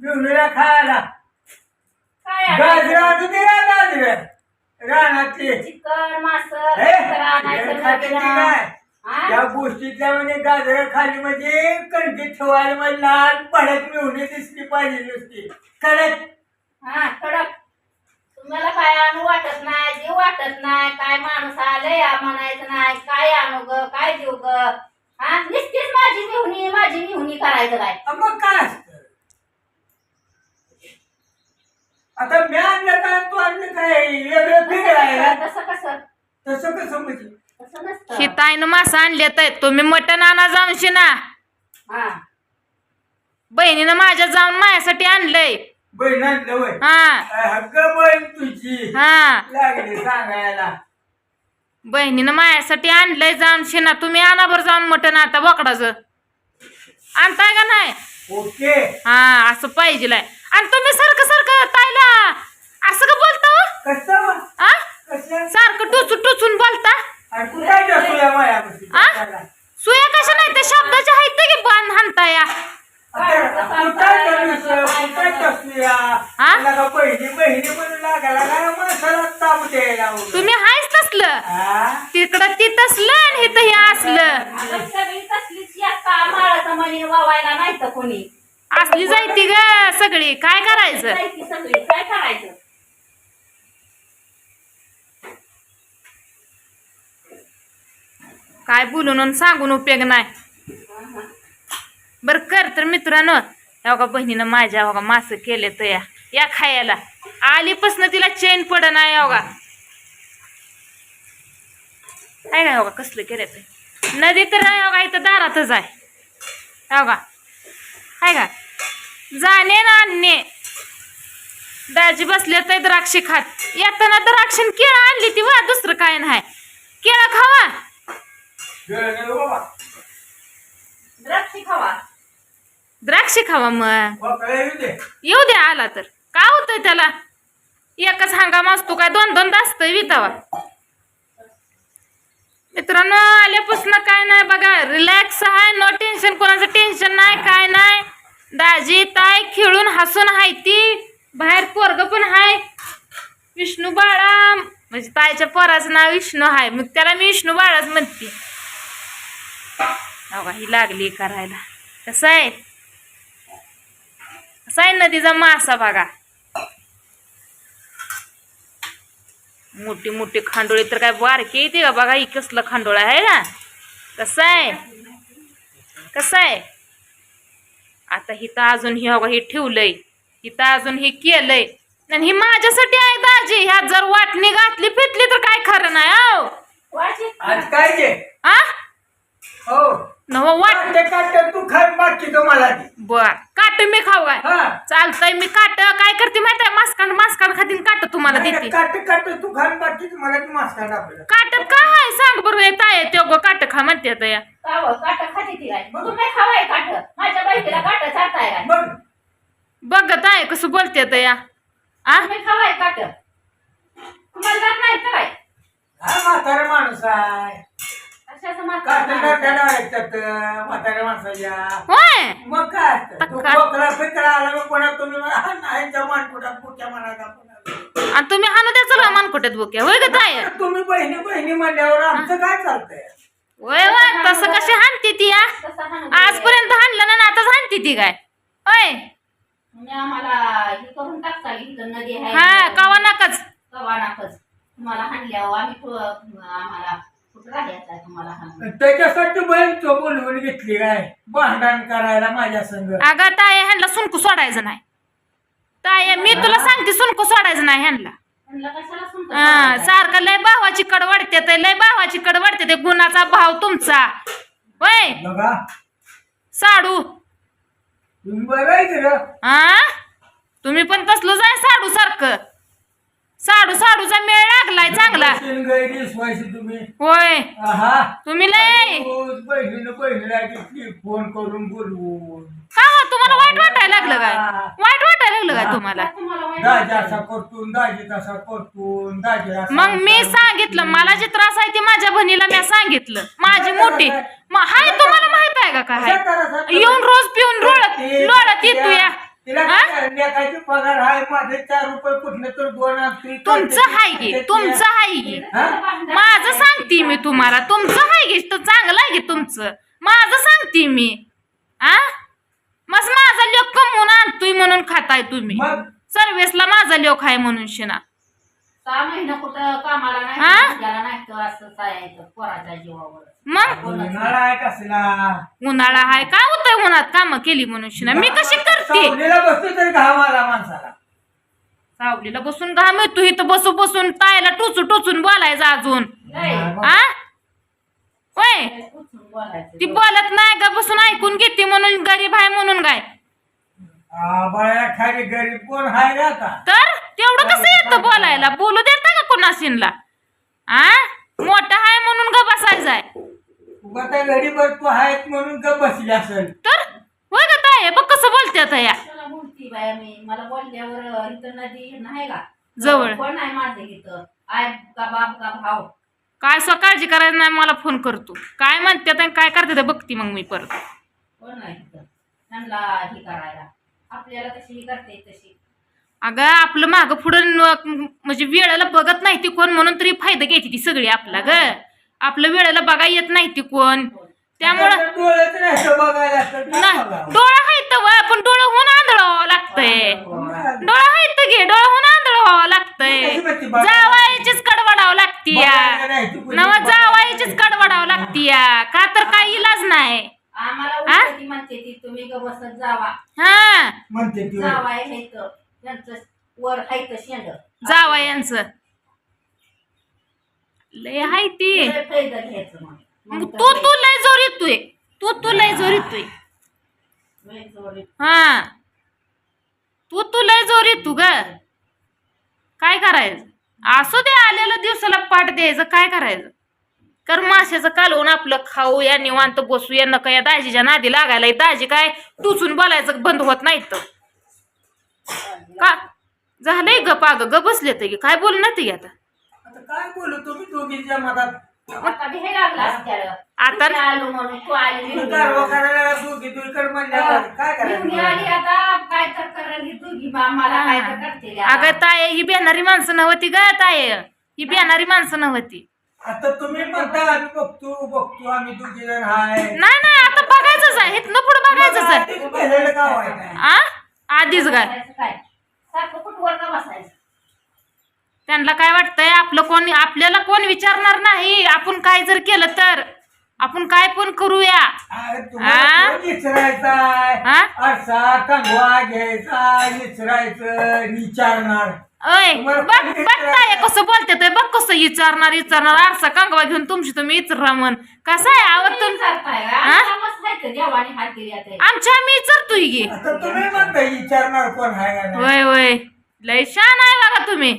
घेऊन खायला काय गाजर? आणून दे ना गाजर रानातले चिकन मास हे, हे खाते. काय? हा? त्या गोष्टीतल्या म्हणजे गाजर खाली म्हणजे कणकीत ठेवायला म्हणजे लाल पडत मिळून दिसली पाहिजे नुसती कडक हा कडक तुम्हाला काय आणू वाटत नाही जीव वाटत नाही काय माणूस आलंय या म्हणायचं नाही काय आणू ग काय देऊ ग हा नुसतीच माझी मिहुनी माझी मिहुनी करायचं काय अ मग काय असतं आता मी आणलं काय तू आणलं काय? वेगळं फिरायला तसं कसं? तसं कसं म्हणजे? तसं नसतं. ही मासा आणल्यात आहे तुम्ही मटण आणा जाऊन शिना. हा. बहिणीनं माझ्या जाऊन माझ्यासाठी आणलंय. बहीण आणलं वय हा. अगं बहीण तुझी. हा. लागली सांगायला. बहिणीनं माझ्यासाठी आणलंय जाऊन शिना. तुम्ही आणा बरं जाऊन मटण आता बोकडाचं. आणताय का नाही? ओके. हा असं पाहिजे आणि तुम्ही सारखं सारखं ताईला असं का बोलता हो? कसं आ? कसं सारखं टोचून टोचून बोलता? आणि तू काय टाकूया मायापाशी आ? सुया कशा नाही त्या शब्दाच्या आहेत की या आता तू तू? तुला का बहिणी बहिणी म्हणून लागायला काय माणसाला ताप द्यायला लावलं. तुम्ही हायच तसलं? तिकडं ती तसलं आणि इथं हे असलं. आता वावायला नाही तर कोणी. असली जायती ग सगळी. काय करायचं? जायची सगळी. काय करायचं? काय बोलून आणि सांगून उपयोग नाही. बरं कर तर मित्रांनो. या बघा बहिणीनं माझ्या बघा मास केले तर या. या खायला. आलीपासनं तिला चेन पड नाही आहे का बघा कसलं केलं ते. नदी तर नाही बघा इथं दारातच आहे. या बघा आहे का? जाणे ना आणणे दाजी बसले तर द्राक्षे खात. येताना द्राक्षण केळं आणली ती वा दुसरं काय नाही. केळं खावा. द्राक्षी खावा. द्राक्षे खावा मग. वाकडं येऊ दे. येऊ द्या आला तर. काय होतंय त्याला? एकच हंगाम असतो काय दोन दोन असतंय वितावा. मित्रांनो आल्यापासून काय नाही बघा रिलॅक्स आहे नो टेन्शन कोणाचं टेन्शन नाही काय नाही. दाजी ताय खेळून हसून हाय ती. बाहेर पोरग पण हाय विष्णू बाळा म्हणजे ताईच्या पोराचं नाव विष्णू आहे. मग त्याला मी विष्णू बाळाच म्हणते. अहो ही लागली करायला. कसं आहे? कसं आहे नदीचा मासा बघा. मोठी मोठी खांडोळी तर काय बारकी येते का? बघा ही कसलं खांडोळा आहे ना? कसं आहे? कसं आहे? आता हिथं अजून हे बघा हे ठेवलंय. हिथं अजून हे केलंय. आणि ही माझ्यासाठी आहे दाजी. ह्यात जर वाटणी घातली फिटली तर काय खरं नाही हो? काय हो. नव काटे तू खाय दे. बर. काट मी खाऊ काय? हा. चालतंय मी काट. काय करते माहिती आहे? मास्कान मास्कान खातीन काट तुम्हाला देते. काटे काटे तू खाय बाकी तुम्हाला मास्का टाकलं काटत काय? आहे सांग बरोबर येत आहे ते गो काट खा म्हणते आता या. खावं काट खाते ती काय? तुम्ही खावाय काट. माझ्या बाईला काट चालताय काय? बघ. बघत आहे कसं बोलते आता या. आ? तुम्ही खावाय काट. तुम्हाला जात नाही का काय? हा म्हातारा माणूस आहे? कशाचं मात्र काटे काट्याला ऐकतात म्हाताऱ्या माणसाच्या. होय. मग काय असतं? तू काय? खोकला फिकला आला मग कोणा तुम्ही म्हणा, "हा, नाही त्या मानकुटात पुट्या म्हणायचा पुन्हा." आणि तुम्ही हाणू द्या चला मानकोट्यात बोक्या होय ग ताय तुम्ही बहिणी बहिणी म्हणल्यावर आमचं काय चालतंय? होय होय तसं कशी हाणते ती या आजपर्यंत हाणलं ना आताच हाणते ती काय? होय. म्हणजे आम्हाला हे करून टाकता इथं नदी आहे. हा कवा नकाच कवा नाकच तुम्हाला हाणल्यावर आम्ही आम्हाला त्याच्यासाठी बहीण तो बोलवून घेतली काय? भांडण करायला माझ्या संग. अगं ताय ह्यांना सुनकू सोडायचं नाही. ताय मी तुला सांगते सुनकू सोडायचं नाही ह्यांना. हा? सारखं लय भावाची कड वाढते ते लय भावाची कड वाढते ते गुणाचा भाव तुमचा. बघा. साडू. तुम्ही हा? तुम्ही पण तसलंच आहे साडू सारखं. साडू साडूचा मेळ लागलाय चांगला. तुम्ही. होय. तुम्ही लय. बहिणीनं बहिणीला फोन करून बोलवून. का हो, तुम्हाला वाईट वाटायला लागलं काय? वाईट वाटायला लागलं काय तुम्हाला तुम्हाला? वाईट दाजी वाटतं? असा करतून दाजी तसा करतून दाजी असा मग मी सांगितलं मला जे त्रास आहे ते माझ्या बहिणीला मी सांगितलं. माझी मोठी. हाय तुम्हाला माहीत आहे का काय? येऊन रोज पिऊन रोळत लोळत येतो माझे चार रुपये कुठले तर दोन आणतोय. तुमचं हाय गे तुमचं हाय गे? माझं सांगते मी तुम्हाला. तुमचं हाय गे तर चांगलं आहे गे तुमचं. माझं सांगते मी. आ? मग माझा लोक कमवून आणतोय म्हणून खाताय तुम्ही. सर्वेसला माझा लोक आहे म्हणून शिना. सहा महिना कुठं कामाला नाही हा? गेला नाही तर असं जायचं पोराच्या जीवावर मग? उन्हाळा आहे कसला उन्हाळा हाय काय होतंय उन्हात काम केली म्हणून शिना मी कशी करते? सावलीला बसतो तरी घाम आला माणसाला. सावलीला बसून घाम येतो इथं बसू बसून तायला टोचू टोचून बोलायचं अजून. आ? होय? बोलायचं. ती बोलत नाही का बसून ऐकून घेते म्हणून गरीब आहे म्हणून काय? आबाळ्या खाली गरीब कोण रे आता? तर? तेवढं कसं येतं बोलायला? बोलू देता का कोणाशीनला? आ? मोठा आहे म्हणून ग तू आहेत म्हणून का बसली असेल. तर? होय का ताय बघ कसं बोलते आता या चला बोलती बाया मी? मला बोलल्यावर इथं नदी नाही का? जवळ. कोण नाही माझे इथं? आय का बाप का भाव काय स्व काळजी करायचं नाही मला फोन करतो. काय म्हणतात आणि काय करते ते बघती मग मी परत. कोण नाही इथं? त्यांना ही करायला. आपल्याला कशी ही करते तशी. अगं आपलं मागं पुढं न- म्हणजे वेळेला बघत नाही ती कोण म्हणून तरी फायदा घ्यायची ती सगळी आपला ग. आपलं वेळेला बघा येत नाही ती कोण. त्यामुळं आता नाही तर बघायला तर काय नाही बघावं? डोळा आहे तर पण डोळं होऊन आंधळावं लागतंय. डोळा आहे तर घे डोळा होऊन लागतंय. कशी बघती बघा? जावायचीच कडवडावं लागती बघायला नाही ती कोणी नवा बघायला जावायचीच कडवडावं लागती या. का तर काही इलाज नाही. आम्हाला आ? उलट ती म्हणते ती तुम्ही ग बसत जावा. हा. म्हणते ती. जावाय हे तर. वर शेंड जावायांचं लय हाय ती. लय फायदा घ्यायचं मग. मग मग तू तू लय जोर येतोय. तू तू लय जोर येतोय. हा. तू तू लय जोर येतो ग. काय करायचं? असू दे आलेल्या दिवसाला पाठ द्यायचं. काय करायचं? कर माशाचं कालवून आपलं खाऊ या निवांत बसू या नका या दाजीच्या नादी लागायला. दाजी काय टुचून बोलायचं बंद होत नाही तर का? झालंय ग पाग ग बसले तर काय बोल ना ते आता? आता काय बोलू तुम्ही दोघीच्या मधात? आता भे लागला असत्याला. आता- मी आलो म्हणून तू आली तू निघून. कारवा करायला दोघी म्हणल्यावर काय आली आता काय तर करायला ही दोघी. बा मला काय तर करते अगं ताय ही बेनारी माणसं नव्हती ग ताय ही बेनारी माणसं नव्हती. आता तुम्ही म्हणता आम्ही बघतो बघतो आम्ही दोघी जण हाय. नाही नाही आता बघायचंच आहे. इथनं पुढे बघायचंच आहे. आधीच काय? सारखं कुठवर का बसायचं? त्यांना काय वाटतंय? आपलं कोण आपल्याला कोण विचारणार नाही? आपण काय जर केलं तर? आपण काय पण करूया. अरे आ? तुम्हाला कोण विचारायचाय? हा? असा कंगवा घ्यायचा विचारायचं विचारणार. अय बघ बघताय कसं बोलते ते बघ कसं विचारणार विचारणार आरसा कांगवा घेऊन तुमची तुम्ही विचारा म्हण कसं आहे? हा? दिली आता. आमच्या आम्ही विचारतोय की आता तुम्ही म्हणता विचारणार कोण हाय वय लय छान आहे बघा तुम्ही